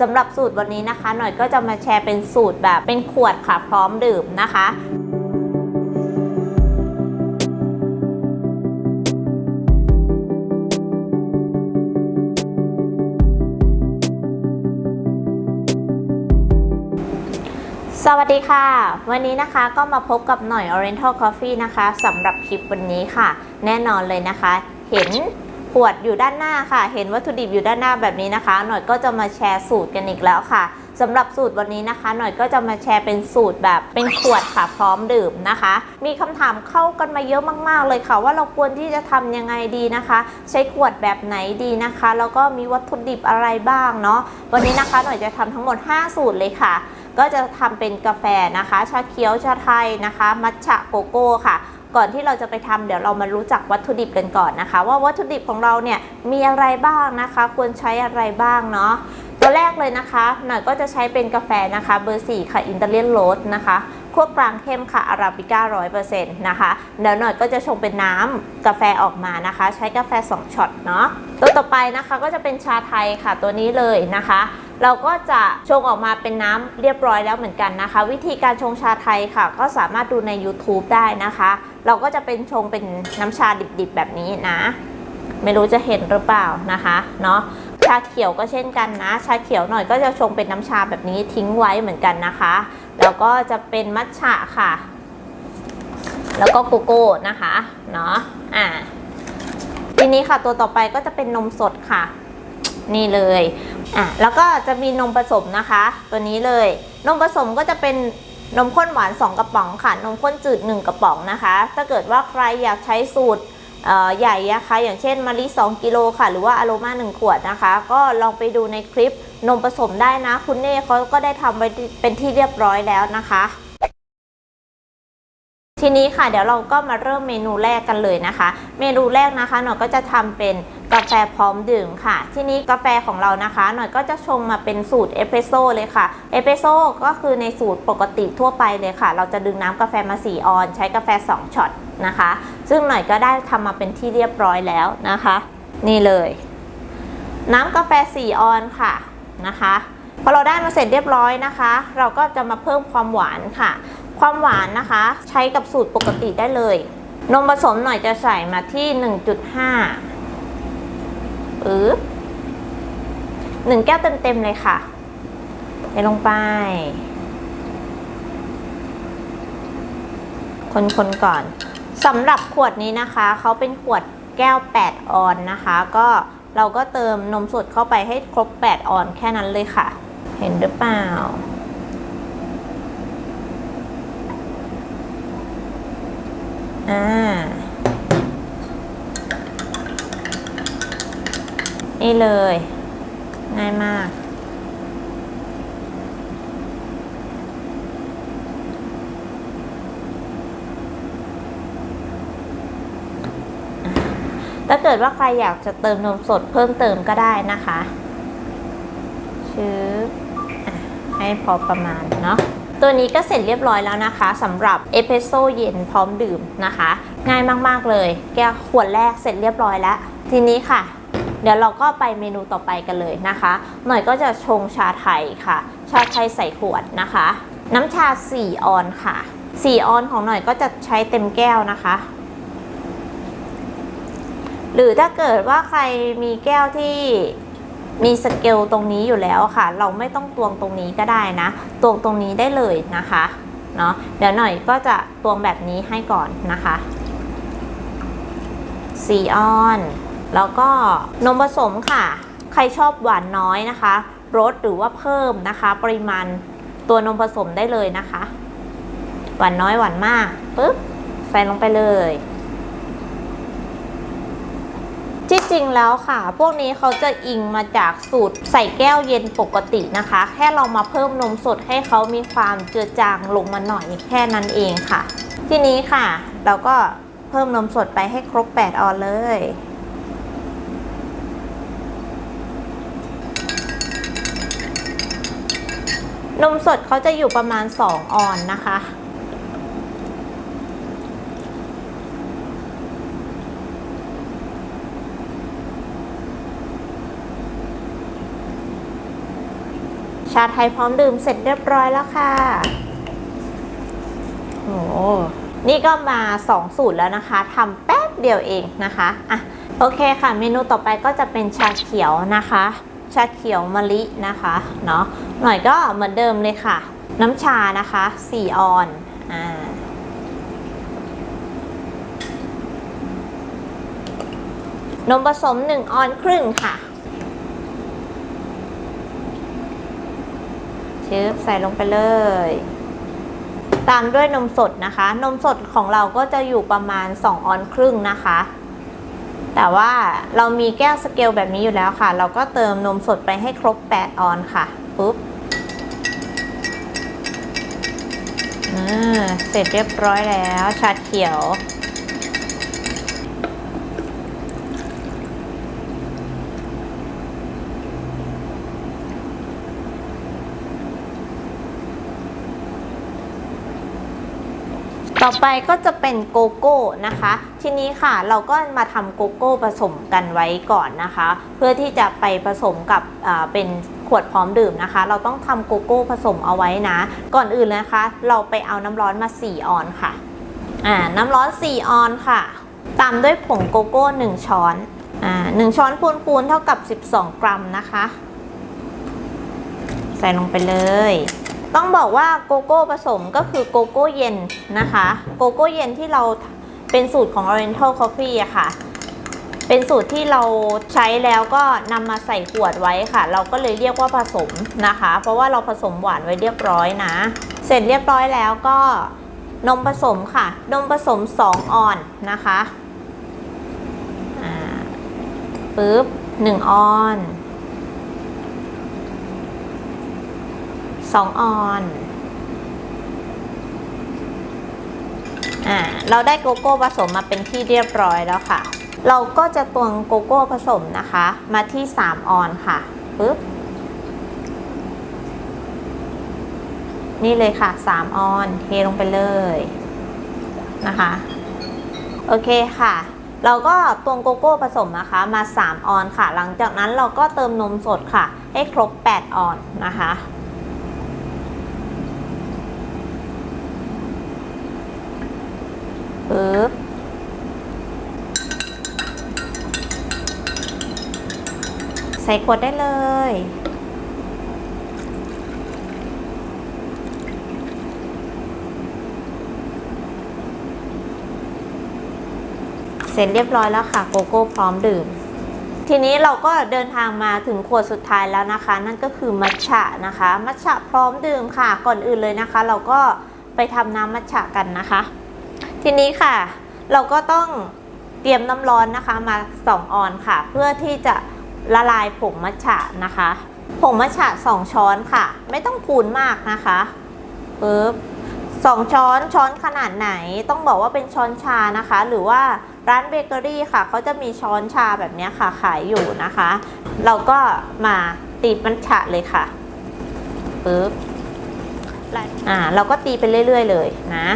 สำหรับสูตรวันนี้นะคะ หน่อยก็จะมาแชร์เป็นสูตรแบบเป็นขวดค่ะพร้อมดื่มนะคะสวัสดีค่ะ วันนี้นะคะก็มาพบกับหน่อย Oriental Coffee นะคะสำหรับคลิปวันนี้ค่ะ แน่นอนเลยนะคะ เห็น ขวดอยู่ด้านหน้าค่ะ เห็นวัตถุดิบอยู่ด้านหน้าแบบนี้นะคะ หน่อยก็จะมาแชร์สูตรกันอีกแล้วค่ะสำหรับสูตรวันนี้นะคะ หน่อยก็จะมาแชร์เป็นสูตรแบบเป็นขวดค่ะพร้อมดื่มนะคะ มีคำถามเข้ากันมาเยอะมาก ๆ เลยค่ะ ว่าเราควรที่จะทำยังไงดีนะคะ ใช้ขวดแบบไหนดีนะคะ แล้วก็มีวัตถุดิบอะไรบ้างเนาะวันนี้นะคะหน่อยจะทำทั้งหมด 5 สูตรเลยค่ะ ก็จะทำเป็นกาแฟนะคะ ชาเขียวชาไทยนะคะ มัทฉะโกโก้ค่ะ ก่อนที่เราจะไปทำเดี๋ยวเรามารู้จักวัตถุดิบกันก่อนนะคะ ว่าวัตถุดิบของเราเนี่ยมีอะไรบ้างนะคะ ควรใช้อะไรบ้างเนาะตัวแรกเลยนะคะหน่อยก็จะใช้เป็นกาแฟนะคะเบอร์4ค่ะอินเตอร์เลียนโรสนะคะคั่วกลางเข้มค่ะอาราบิก้าร้อยเปอร์เซ็นต์นะคะเดี๋ยวหน่อยก็จะชงเป็นน้ำกาแฟออกมานะคะ ใช้กาแฟ 2ช็อตเนาะตัวต่อไปนะคะก็จะเป็นชาไทยค่ะตัวนี้เลยนะคะ เราก็จะชงออกมาเป็นน้ำเรียบร้อยแล้วเหมือนกันนะคะ วิธีการชงชาไทยค่ะ ก็สามารถดูใน YouTube ได้นะคะ เราก็จะเป็นชงเป็นน้ำชาดิบๆแบบนี้นะ ไม่รู้จะเห็นหรือเปล่านะคะเนาะชาเขียวก็เช่นกันนะ ชาเขียวหน่อยก็จะชงเป็นน้ำชาแบบนี้ทิ้งไว้เหมือนกันนะคะ แล้วก็จะเป็นมัทฉะค่ะ แล้วก็โกโก้นะคะเนาะอ่าทีนี้ค่ะตัวต่อไปก็จะเป็นนมสดค่ะ นี่เลยอะแล้วก็จะมีนมผสมนะคะ ตัวนี้เลย นมผสมก็จะเป็น นมข้นหวาน 2 กระป๋องค่ะ นมข้นจืด 1 กระป๋องนะคะ ถ้าเกิดว่าใครอยากใช้สูตรใหญ่นะคะอย่างเช่นมะลิ2กิโลค่ะ หรือว่าอโรมา1ขวดนะคะ ก็ลองไปดูในคลิปนมผสมได้นะ คุณเน่เขาก็ได้ทำไว้เป็นที่เรียบร้อยแล้วนะคะ ทีนี้ค่ะเดี๋ยวเราก็มาเริ่มเมนูแรกกันเลยนะคะ เมนูแรกนะคะหน่อก็จะทำเป็น กาแฟพร้อมดื่มค่ะ ที่นี้กาแฟของเรานะคะ หน่อยก็จะชงมาเป็นสูตรเอสเปรสโซ่เลยค่ะเอสเปรสโซ่ก็คือในสูตรปกติทั่วไปเลยค่ะ เราจะดึงน้ำกาแฟมา4ออน ใช้กาแฟ 2ช็อตนะคะ ซึ่งหน่อยก็ได้ทำมาเป็นที่เรียบร้อยแล้วนะคะ นี่เลย น้ำกาแฟ 4 ออนค่ะนะคะพอเราได้มาเสร็จเรียบร้อยนะคะ เราก็จะมาเพิ่มความหวานค่ะ ความหวานนะคะ ใช้กับสูตรปกติได้เลย นมผสมหน่อยจะใส่มาที่ 1.5 อือหนึ่งแก้วเต็มๆเลยค่ะเทลงไป คนๆก่อนสำหรับขวดนี้นะคะ เขาเป็นขวดแก้ว 8 ออนนะคะ ก็เราก็เติมนมสดเข้าไปให้ครบ 8 ออนแค่นั้นเลยค่ะ เห็นหรือเปล่า อ่า นี่เลย ง่ายมาก ถ้าเกิดว่าใครอยากจะเติมนมสดเพิ่มเติมก็ได้นะคะชื้อ่ให้พอประมาณเนาะตัวนี้ก็เสร็จเรียบร้อยแล้วนะคะสำหรับเอสเปรสโซ่เย็นพร้อมดื่มนะคะ ง่ายมากๆเลย แก้วขวดแรกเสร็จเรียบร้อยแล้ว ทีนี้ค่ะ เดี๋ยวเราก็ไปเมนูต่อไปกันเลยนะคะ หน่อยก็จะชงชาไทยค่ะ ชาไทยใส่ขวดนะคะ น้ำชา 4 ออนค่ะ 4 ออนของหน่อยก็จะใช้เต็มแก้วนะคะ หรือถ้าเกิดว่าใครมีแก้วที่มีสเกลตรงนี้อยู่แล้วค่ะ เราไม่ต้องตวงตรงนี้ก็ได้นะ ตวงตรงนี้ได้เลยนะคะเนาะเดี๋ยวหน่อยก็จะตวงแบบนี้ให้ก่อนนะคะสีออน แล้วก็นมผสมค่ะ ใครชอบหวานน้อยนะคะรสหรือว่าเพิ่มนะคะ ปริมาณตัวนมผสมได้เลยนะคะ หวานน้อยหวานมากปึ๊บใส่ลงไปเลยที่จริงแล้วค่ะ พวกนี้เขาจะอิงมาจากสูตรใส่แก้วเย็นปกตินะคะ แค่เรามาเพิ่มนมสดให้เขามีความเจือจางลงมาหน่อยแค่นั้นเองค่ะ ทีนี้ค่ะ เราก็เพิ่มนมสดไปให้ครบ 8 ออนเลย นมสดเขาจะอยู่ประมาณ 2 ออนนะคะ ชาไทยพร้อมดื่มเสร็จเรียบร้อยแล้วค่ะ โอ้นี่ก็มา 2 สูตรแล้วนะคะทำแป๊บเดียวเองนะคะอะโอเคค่ะ เมนูต่อไปก็จะเป็นชาเขียวนะคะ ชาเขียวมะลินะคะเนาะหน่อยก็เหมือนเดิมเลยค่ะ น้ำชานะคะ4ออนอ่านมผสม 1 ออนครึ่งค่ะเชืบใส่ลงไปเลย ตามด้วยนมสดนะคะ นมสดของเราก็จะอยู่ประมาณ 2 ออนครึ่งนะคะ แต่ว่าเรามีแก้วสเกลแบบนี้อยู่แล้วค่ะ เราก็เติมนมสดไปให้ครบ 8 ออนค่ะปุ๊บอ่าเสร็จเรียบร้อยแล้ว ชาเขียว ต่อไปก็จะเป็นโกโก้นะคะ ทีนี้ค่ะเราก็มาทำโกโก้ผสมกันไว้ก่อนนะคะ เพื่อที่จะไปผสมกับเป็นขวดพร้อมดื่มนะคะ เราต้องทำโกโก้ผสมเอาไว้นะ ก่อนอื่นนะคะ เราไปเอาน้ำร้อนมา 4 ออนค่ะอ่าน้ำร้อน 4 ออนค่ะ ตามด้วยผงโกโก้ 1 ช้อนอ่าหนึ่งช้อนพูนๆเท่ากับ 12 กรัมนะคะ ใส่ลงไปเลย ต้องบอกว่าโกโก้ผสมก็คือโกโก้เย็นนะคะ โกโก้เย็นที่เราเป็นสูตรของ Oriental Coffee อะค่ะ เป็นสูตรที่เราใช้แล้วก็นำมาใส่ขวดไว้ค่ะ เราก็เลยเรียกว่าผสมนะคะ เพราะว่าเราผสมหวานไว้เรียบร้อยนะ เสร็จเรียบร้อยแล้วก็นมผสมค่ะ นมผสม 2 ออนนะคะปึ๊บ 1 ออน 2 ออนอ่าเราได้โกโก้ผสมมาเป็นที่เรียบร้อยแล้วค่ะ เราก็จะตวงโกโก้ผสมนะคะ มาที่ 3 ออนค่ะปึ๊บนี่เลยค่ะ 3 ออนเทลงไปเลยนะคะ โอเคค่ะ เราก็ตวงโกโก้ผสมนะคะมา 3 ออนค่ะ หลังจากนั้นเราก็เติมนมสดค่ะ ให้ครบ 8 ออนนะคะ ปึ๊บ ใส่ขวดได้เลย เสร็จเรียบร้อยแล้วค่ะโกโก้พร้อมดื่ม ทีนี้เราก็เดินทางมาถึงขวดสุดท้ายแล้วนะคะ นั่นก็คือมัทฉะนะคะ มัทฉะพร้อมดื่มค่ะก่อนอื่นเลยนะคะ เราก็ไปทำน้ำมัทฉะกันนะคะ ทีนี้ค่ะ เราก็ต้องเตรียมน้ำร้อนนะคะมา 2 ออนค่ะ เพื่อที่จะ ละลายผงมัทฉะนะคะ ผงมัทฉะ2ช้อนค่ะ ไม่ต้องพูนมากนะคะปึ๊บสองช้อนช้อนขนาดไหนต้องบอกว่าเป็นช้อนชานะคะ หรือว่าร้านเบเกอรี่ค่ะเขาจะมีช้อนชาแบบนี้ค่ะขายอยู่นะคะ เราก็มาตีมัทฉะเลยค่ะปึ๊บอ่าเราก็ตีไปเรื่อย ๆ เลยนะ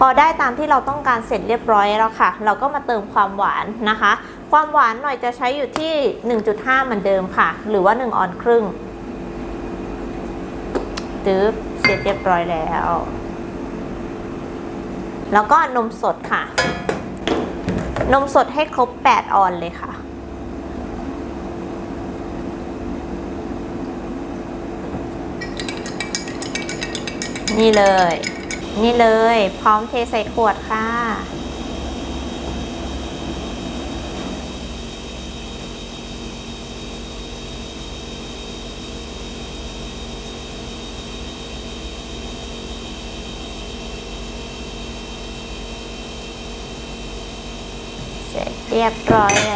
พอได้ตามที่เราต้องการเสร็จเรียบร้อยแล้วค่ะ เราก็มาเติมความหวานนะคะ ความหวานหน่อยจะใช้อยู่ที่ 1.5 เหมือนเดิมค่ะ หรือว่า 1 ออนครึ่งตึ๊บเสร็จเรียบร้อยแล้ว แล้วก็นมสดค่ะ นมสดให้ครบ 8 ออนเลยค่ะนี่เลย นี่เลย พร้อมเทใส่ขวดค่ะ เสร็จเรียบร้อยแล้ว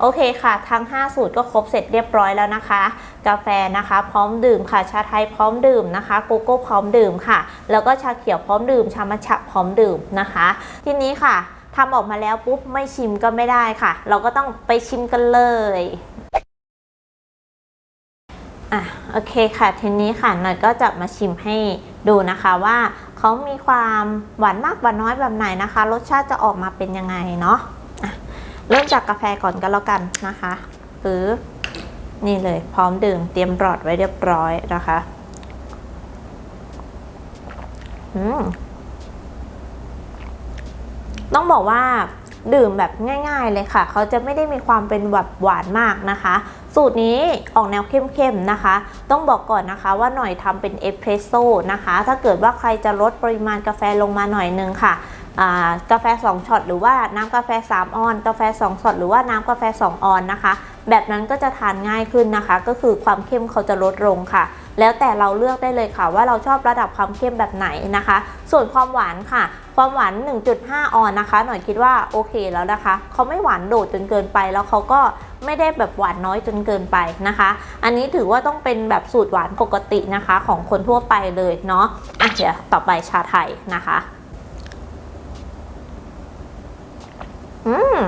โอเคค่ะ ทั้ง 5 สูตรก็ครบเสร็จเรียบร้อยแล้วนะคะ กาแฟนะคะ พร้อมดื่มค่ะ ชาไทยพร้อมดื่มนะคะโกโก้พร้อมดื่มค่ะ แล้วก็ชาเขียวพร้อมดื่ม ชามัทฉะพร้อมดื่มนะคะ ทีนี้ค่ะทำออกมาแล้วปุ๊บไม่ชิมก็ไม่ได้ค่ะ เราก็ต้องไปชิมกันเลยอะโอเคค่ะ ทีนี้ค่ะหน่อยก็จะมาชิมให้ดูนะคะว่าเขามีความหวานมากหวานน้อยแบบไหนนะคะ รสชาติจะออกมาเป็นยังไงเนาะ เริ่มจากกาแฟก่อนก็แล้วกันนะคะปึ๊บนี่เลย พร้อมดื่มเตรียมหลอดไว้เรียบร้อยนะคะอืมต้องบอกว่าดื่มแบบง่าย ๆ เลยค่ะ เขาจะไม่ได้มีความเป็นแบบหวานมากนะคะ สูตรนี้ออกแนวเข้มๆนะคะ ต้องบอกก่อนนะคะว่าหน่อยทำเป็นเอสเพรสโซ่นะคะ ถ้าเกิดว่าใครจะลดปริมาณกาแฟลงมาหน่อยนึงค่ะ กาแฟ 2ช็อตหรือว่าน้ำกาแฟ 3 ออน กาแฟ 2ช็อตหรือว่าน้ำกาแฟ 2 ออนนะคะ แบบนั้นก็จะทานง่ายขึ้นนะคะ ก็คือความเข้มเขาจะลดลงค่ะ แล้วแต่เราเลือกได้เลยค่ะ ว่าเราชอบระดับความเข้มแบบไหนนะคะ ส่วนความหวานค่ะ ความหวาน 1.5 ออนนะคะ หน่อยคิดว่าโอเคแล้วนะคะ เขาไม่หวานโดดจนเกินไปแล้วเขาก็ไม่ได้แบบหวานน้อยจนเกินไปนะคะ อันนี้ถือว่าต้องเป็นแบบสูตรหวานปกตินะคะ ของคนทั่วไปเลยเนาะอะเดี๋ยวต่อไปชาไทยนะคะ อืม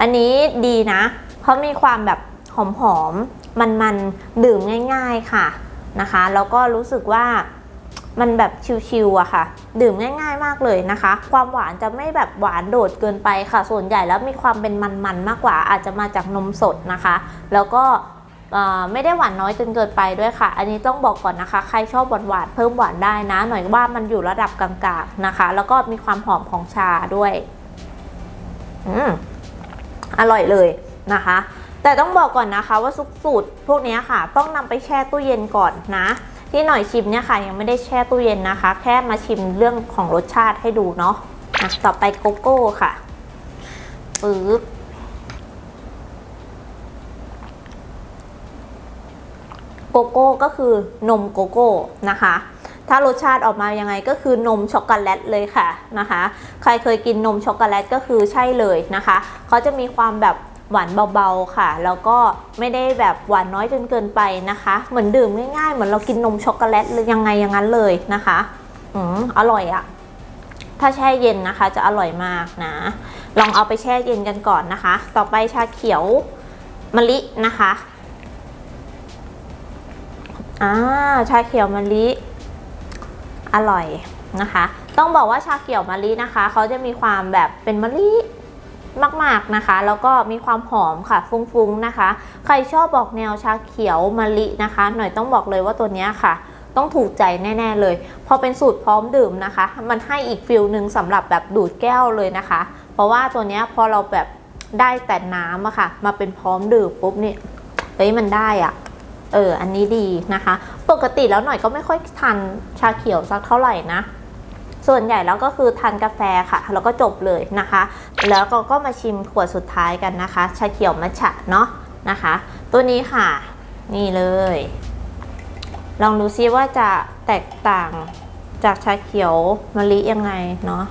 อันนี้ดีนะ เพราะมีความแบบหอมๆมันๆดื่มง่าย ๆค่ะนะคะ แล้วก็รู้สึกว่ามันแบบชิวๆอะค่ะ ดื่มง่าย ๆ มากเลยนะคะ ความหวานจะไม่แบบหวานโดดเกินไปค่ะ ส่วนใหญ่แล้วมีความเป็นมันๆมากกว่า อาจจะมาจากนมสดนะคะ แล้วก็ไม่ได้หวานน้อยจนเกินไปด้วยค่ะ อันนี้ต้องบอกก่อนนะคะ ใครชอบหวานๆเพิ่มหวานได้นะ หน่อยว่ามันอยู่ระดับกลางๆนะคะ แล้วก็มีความหอมของชาด้วย อืมอร่อยเลยนะคะ แต่ต้องบอกก่อนนะคะว่าซุปสูตรพวกนี้ค่ะ ต้องนำไปแช่ตู้เย็นก่อนนะ ที่หน่อยชิมเนี่ยค่ะ ยังไม่ได้แช่ตู้เย็นนะคะ แค่มาชิมเรื่องของรสชาติให้ดูเนาะะต่อไปโกโก้ค่ะปึ๊บโกโก้ก็คือนมโกโก้นะคะ ถ้ารสชาติออกมายังไงก็คือนมช็อกโกแลตเลยค่ะนะคะ ใครเคยกินนมช็อกโกแลตก็คือใช่เลยนะคะเขาจะมีความแบบหวานเบาๆค่ะ แล้วก็ไม่ได้แบบหวานน้อยจนเกินไปนะคะ เหมือนดื่มง่ายๆ เหมือนเรากินนมช็อกโกแลตยยังไงอย่างนั้นเลยนะคะอืมอร่อยอะถ้าแช่เย็นนะคะ จะอร่อยมากนะ ลองเอาไปแช่เย็นกันก่อนนะคะ ต่อไปชาเขียวมะลินะคะอ่าชาเขียวมะลิ อร่อยนะคะ ต้องบอกว่าชาเขียวมะลินะคะ เขาจะมีความแบบเป็นมะลิมากๆนะคะ แล้วก็มีความหอมค่ะฟุ้งๆนะคะ ใครชอบบอกแนวชาเขียวมะลินะคะ หน่อยต้องบอกเลยว่าตัวเนี้ยค่ะ ต้องถูกใจแน่ ๆเลย พอเป็นสูตรพร้อมดื่มนะคะ มันให้อีกฟิลหนึ่งสำหรับแบบดูดแก้วเลยนะคะ เพราะว่าตัวเนี้ยพอเราแบบได้แต่น้ำอะค่ะ มาเป็นพร้อมดื่มปุ๊บเนี่ยเฮ้ยมันได้อะ เออ อันนี้ดีนะคะ ปกติแล้วหน่อยก็ไม่ค่อยทานชาเขียวสักเท่าไหร่นะ ส่วนใหญ่แล้วก็คือทานกาแฟค่ะ แล้วก็จบเลยนะคะ แล้วก็ก็มาชิมขวดสุดท้ายกันนะคะ ชาเขียวมัทฉะเนาะนะคะ ตัวนี้ค่ะ นี่เลย ลองดูซิว่าจะแตกต่างจากชาเขียวมะลิยังไงเนาะ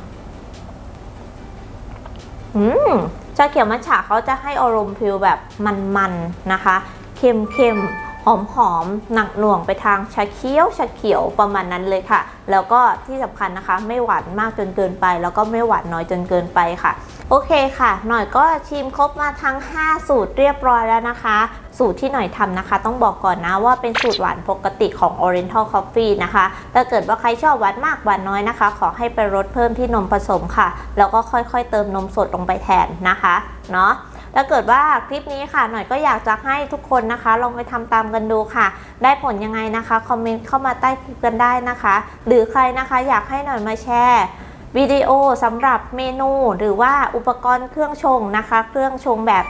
อืมชาเขียวมัทฉะเขาจะให้อารมณ์ฟิลแบบมันๆนะคะเข้มๆ หอมๆ หนักหน่วงไปทางชาเขียวชาเขียวประมาณนั้นเลยค่ะ แล้วก็ที่สำคัญนะคะ ไม่หวานมากจนเกินไป แล้วก็ไม่หวานน้อยจนเกินไปค่ะ โอเคค่ะ หน่อยก็ชิมครบมาทั้ง 5 สูตรเรียบร้อยแล้วนะคะ สูตรที่หน่อยทำนะคะ ต้องบอกก่อนนะว่าเป็นสูตรหวานปกติของ Oriental Coffee นะคะถ้าเกิดว่าใครชอบหวานมากหวานน้อยนะคะ ขอให้ไปลดเพิ่มที่นมผสมค่ะ แล้วก็ค่อยๆ เติมนมสดลงไปแทนนะคะเนาะ ถ้าเกิดว่าคลิปนี้ค่ะ หน่อยก็อยากจะให้ทุกคนนะคะ ลองไปทำตามกันดูค่ะ ได้ผลยังไงนะคะคอมเมนต์เข้ามาใต้คลิปกันได้นะคะ หรือใครนะคะอยากให้หน่อยมาแชร์วิดีโอสำหรับเมนูหรือว่าอุปกรณ์เครื่องชงนะคะ เครื่องชงแบบ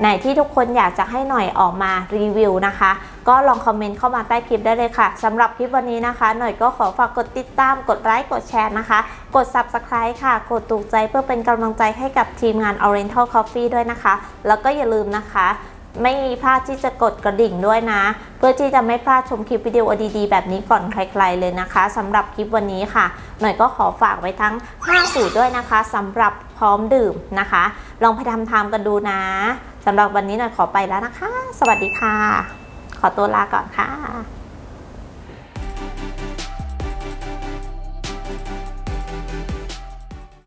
ไหนที่ทุกคนอยากจะให้หน่อยออกมารีวิวนะคะ ก็ลองคอมเมนต์เข้ามาใต้คลิปได้เลยค่ะสำหรับคลิปวันนี้นะคะ หน่อยก็ขอฝากกดติดตามกดไลค์กดแชร์นะคะ กด Subscribe ค่ะ กดถูกใจเพื่อเป็นกำลังใจให้กับทีมงาน Oriental Coffee ด้วยนะคะ แล้วก็อย่าลืมนะคะ ไม่มีพลาดที่จะกดกระดิ่งด้วยนะ เพื่อที่จะไม่พลาดชมคลิปวิดีโอดีๆ แบบนี้ก่อนใครๆเลยนะคะสำหรับคลิปวันนี้ค่ะ หน่อยก็ขอฝากไว้ทั้ง 5 สูตรด้วยนะคะสำหรับพร้อมดื่มนะคะ ลองไปทำตามกันดูนะสำหรับวันนี้หน่อยขอไปแล้วนะคะ สวัสดีค่ะ ขอตัวลาก่อนค่ะ